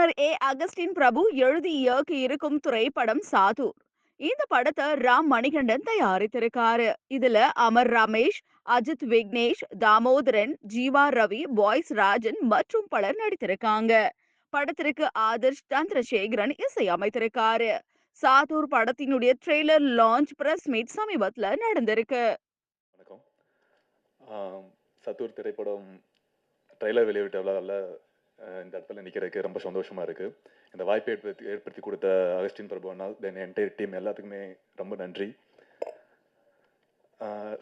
இயக்குனர் ஏ. அகஸ்டின் பிரபு எழுதி இயக்கி இருக்கும் திரைப்படம் சாதுர் இந்த படத்தை ராம் மணிகண்டன் தயாரித்திருக்காரு. இதுல அமர் ரமேஷ் அஜித் விக்னேஷ் தாமோதரன் ஜீவா ரவி பாய்ஸ் ராஜன் மற்றும் பலர் நடித்திருக்காங்க. படத்திற்கு ஆதர்ஷ் சந்திரசேகரன் இசையமைத்திருக்காரு சாத்தூர் படத்தினுடைய ட்ரெய்லர் லான்ச் பிரஸ் மீட் சமீபத்துல நடந்திருக்கு. வணக்கம். சத்தூர் திரைப்படம் ட்ரைலர் வெளியிட்டதால இந்த இடத்துல நிற்கிறதுக்கு ரொம்ப சந்தோஷமாக இருக்குது இந்த வாய்ப்பை ஏற்படுத்தி ஏற்படுத்தி கொடுத்த அகஸ்டின் பிரபு அண்ணா தென் என்டையர் டீம் எல்லாத்துக்குமே ரொம்ப நன்றி.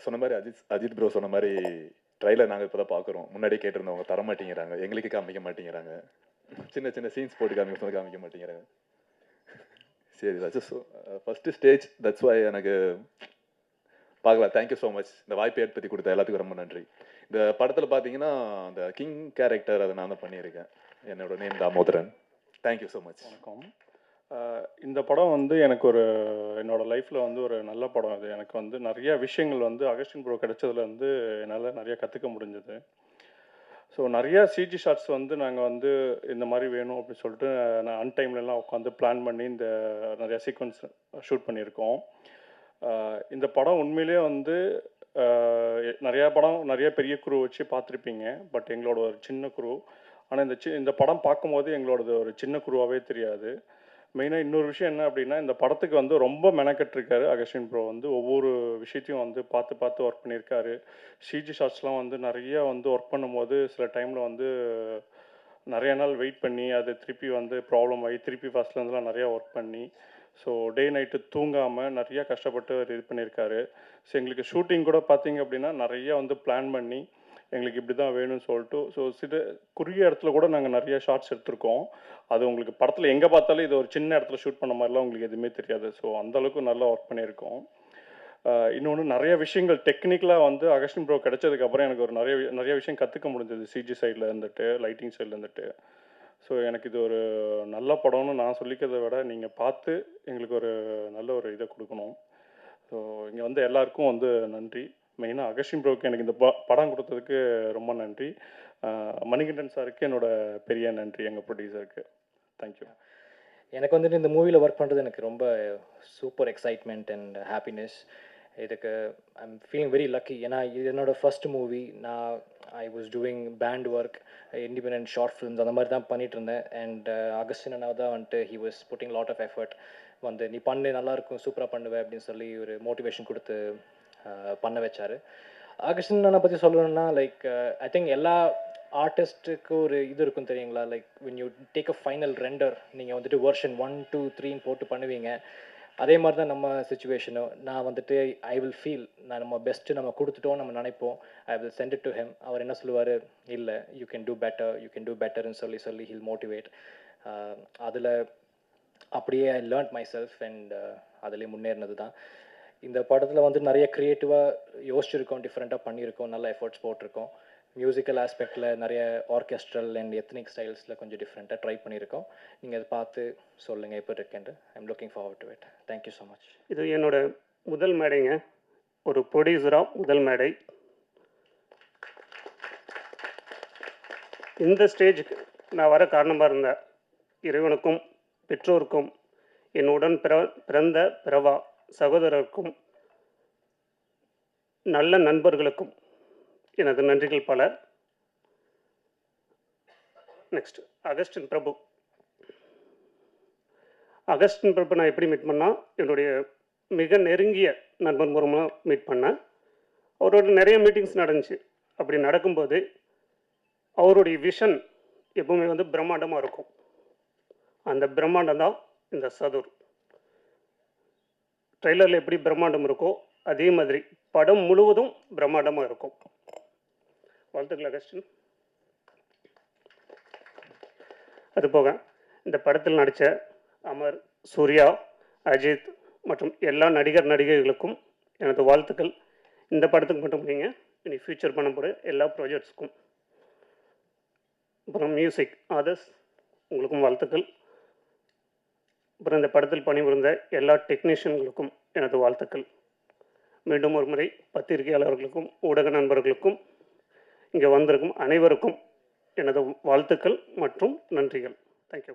சொன்ன மாதிரி அஜித் அஜித் ப்ரோ சொன்ன மாதிரி ட்ரைலர் நாங்கள் இப்போ தான் பார்க்குறோம் முன்னாடி கேட்டிருந்தவங்க தர மாட்டேங்கிறாங்க. எங்களுக்கு காமிக்க மாட்டேங்கிறாங்க. சின்ன சின்ன சீன்ஸ் போட்டு காமிக்க சொன்னா காமிக்க மாட்டேங்கிறாங்க. சரி that's first stage that's why எனக்கு பார்க்கலாம் தேங்க்யூ ஸோ மச் இந்த வாய்ப்பை ஏற்படுத்தி கொடுத்த எல்லாத்துக்கும் ரொம்ப நன்றி. இந்த படத்தில் பார்த்தீங்கன்னா அந்த கிங் கேரக்டர் அதை நான் தான் பண்ணியிருக்கேன். என்னோட name Damodaran. Thank you so much வணக்கம். இந்த படம் வந்து எனக்கு ஒரு என்னோட லைஃப்பில் வந்து ஒரு நல்ல படம் இது எனக்கு வந்து நிறைய விஷயங்கள் வந்து அகஸ்டின் ப்ரோ கிடைச்சதுல வந்து என்னால் நிறைய கற்றுக்க முடிஞ்சது. ஸோ நிறையா சிஜி ஷார்ட்ஸ் வந்து நாங்கள் வந்து இந்த மாதிரி வேணும் அப்படின்னு சொல்லிட்டு நான் அன்டைம்லலாம் உட்காந்து பிளான் பண்ணி இந்த நிறையா சீக்வன்ஸ் ஷூட் பண்ணியிருக்கோம். இந்த படம் உண்மையிலேயே வந்து நிறையா நிறைய படம் நிறைய பெரிய குரூ வச்சு பார்த்துருப்பீங்க. பட் எங்களோட ஒரு சின்ன குரு. ஆனால் இந்த சி இந்த படம் பார்க்கும்போது எங்களோடது ஒரு சின்ன குருவாகவே தெரியாது. மெயினாக இன்னொரு விஷயம் என்ன அப்படின்னா இந்த படத்துக்கு வந்து ரொம்ப மெனக்கெட்டிருக்காரு அகஸ்டின் ப்ரோ. வந்து ஒவ்வொரு விஷயத்தையும் வந்து பார்த்து பார்த்து ஒர்க் பண்ணியிருக்காரு. சிஜி ஷார்ட்ஸ்லாம் வந்து நிறைய வந்து ஒர்க் பண்ணும்போது சில டைமில் வந்து நிறைய நாள் வெயிட் பண்ணி அது திருப்பி வந்து ப்ராப்ளம் ஆகி திருப்பி ஃபஸ்ட்லேருந்துலாம் நிறையா ஒர்க் பண்ணி ஸோ டே நைட்டு தூங்காமல் நிறையா கஷ்டப்பட்டு அவர் இது பண்ணியிருக்காரு. ஸோ எங்களுக்கு ஷூட்டிங் கூட பார்த்தீங்க அப்படின்னா நிறையா வந்து பிளான் பண்ணி எங்களுக்கு இப்படி தான் வேணும்னு சொல்லிட்டு ஸோ சில குறுகிய இடத்துல கூட நாங்கள் நிறைய ஷார்ட்ஸ் எடுத்திருக்கோம். அது உங்களுக்கு படத்தில் எங்கே பார்த்தாலும் இது ஒரு சின்ன இடத்துல ஷூட் பண்ண மாதிரிலாம் உங்களுக்கு எதுவுமே தெரியாது. ஸோ அந்தளவுக்கு நல்லா ஒர்க் பண்ணியிருக்கோம். இன்னொன்று நிறைய விஷயங்கள் டெக்னிக்கலாக வந்து அகஸ்டின் ப்ரோ கிடைச்சதுக்கப்புறம் எனக்கு ஒரு நிறைய நிறைய விஷயம் கற்றுக்க முடிஞ்சது. சிஜி சைடில் இருந்துட்டு லைட்டிங் சைடில் இருந்துட்டு. ஸோ எனக்கு இது ஒரு நல்ல படம்னு நான் சொல்லிக்கிறதை விட நீங்கள் பார்த்து எங்களுக்கு ஒரு நல்ல ஒரு இதை கொடுக்கணும். ஸோ இங்கே வந்து எல்லாருக்கும் வந்து நன்றி. மெயினாக அகஸ்டின் ப்ரோக்கு எனக்கு இந்த ப- படம் கொடுத்ததுக்கு ரொம்ப நன்றி. மணிகண்டன் சாருக்கு என்னோட பெரிய நன்றி எங்கள் ப்ரொடியூசருக்கு. தேங்க்யூ எனக்கு வந்துட்டு இந்த மூவியில் ஒர்க் பண்ணுறது எனக்கு ரொம்ப சூப்பர் எக்ஸைட்மெண்ட் அண்ட் ஹாப்பினஸ் இதுக்கு ஐம் ஃபீலிங் வெரி லக்கி ஏன்னா இது என்னோட ஃபர்ஸ்ட் மூவி நான் I was doing band work independent short films அந்த மாதிரி தான் பண்ணிட்டு இருந்தேன் அண்ட் அகஸ்டின் uh, அண்ணா தான் வந்துட்டு he was putting lot of effort வந்து நீ பண்ணு நல்லாயிருக்கும் சூப்பராக பண்ணுவேன் அப்படின்னு சொல்லி ஒரு மோட்டிவேஷன் கொடுத்து uh, பண்ண வச்சார். அகஸ்டின் அண்ணா பற்றி சொல்லணும்னா லைக் ஐ திங்க் எல்லா ஆர்டிஸ்ட்டுக்கு ஒரு இது இருக்கும் தெரியுங்களா? Like when you take a final render நீங்கள் வந்துட்டு வெர்ஷன் ஒன் டூ த்ரீன்னு போட்டு பண்ணுவீங்க. அதே மாதிரி தான் நம்ம சுச்சுவேஷனும் நான் வந்துட்டு ஐ வில் ஃபீல் நான் நம்ம பெஸ்ட்டு நம்ம கொடுத்துட்டோம் நம்ம நினைப்போம். I will send to him அவர் என்ன சொல்லுவார்? இல்லை you can do better you can do பெட்டர்னு சொல்லி சொல்லி ஹில் மோட்டிவேட் அதில் அப்படியே I learned myself and அதுலேயே முன்னேறினது தான். இந்த படத்தில் வந்து நிறைய க்ரியேட்டிவாக யோசிச்சிருக்கோம் டிஃப்ரெண்ட்டாக பண்ணியிருக்கோம் நல்ல எஃபர்ட்ஸ் போட்டிருக்கோம். மியூசிக்கல் ஆஸ்பெக்டில் நிறைய ஆர்கெஸ்ட்ரல் அண்ட் எத்னிக் ஸ்டைல்ஸில் கொஞ்சம் டிஃப்ரெண்ட்டாக ட்ரை பண்ணியிருக்கோம். நீங்கள் அதை பார்த்து சொல்லுங்கள் எப்படி இருக்குன்ட்டு I'm looking forward to it thank you so much இது என்னோட முதல் மேடைங்க. ஒரு ப்ரொடியூசராக முதல் மேடை. இந்த ஸ்டேஜுக்கு நான் வர காரணமாக இருந்த இறைவனுக்கும் பெற்றோருக்கும் என்னுடன் பிற பிறந்த பிறவா சகோதரருக்கும் நல்ல நண்பர்களுக்கும் எனது நன்றிகள் பல next Augustine Prabhu Augustine Prabhu நான் எப்படி மீட் பண்ணால் என்னுடைய மிக நெருங்கிய நண்பன் மூலமாக மீட் பண்ணேன். அவரோட நிறைய மீட்டிங்ஸ் நடந்துச்சு. அப்படி நடக்கும்போது அவருடைய விஷன் எப்பவுமே வந்து பிரம்மாண்டமாக இருக்கும். அந்த பிரம்மாண்டம் தான் இந்த சதுர். ட்ரெய்லரில் எப்படி பிரம்மாண்டம் இருக்கோ அதே மாதிரி படம் முழுவதும் பிரம்மாண்டமாக இருக்கும். வாழ்த்துக்கள் அகஸ்டின் அது போக இந்த படத்தில் நடித்த அமர் சூர்யா அஜித் மற்றும் எல்லா நடிகர் நடிகைகளுக்கும் எனது வாழ்த்துக்கள். இந்த படத்துக்கு மட்டும் இல்லைங்க இனி ஃபியூச்சர் பண்ண போகிற எல்லா ப்ராஜெக்ட்ஸுக்கும் அப்புறம் மியூசிக் ஆதர்ஸ் உங்களுக்கும் வாழ்த்துக்கள். அப்புறம் இந்த படத்தில் பணிபுரிந்த எல்லா டெக்னீஷியன்களுக்கும் எனது வாழ்த்துக்கள். மீண்டும் ஒரு முறை பத்திரிகையாளர்களுக்கும் ஊடக நண்பர்களுக்கும் இங்கே வந்திருக்கும் அனைவருக்கும் எனது வாழ்த்துக்கள் மற்றும் நன்றிகள். தேங்க்யூ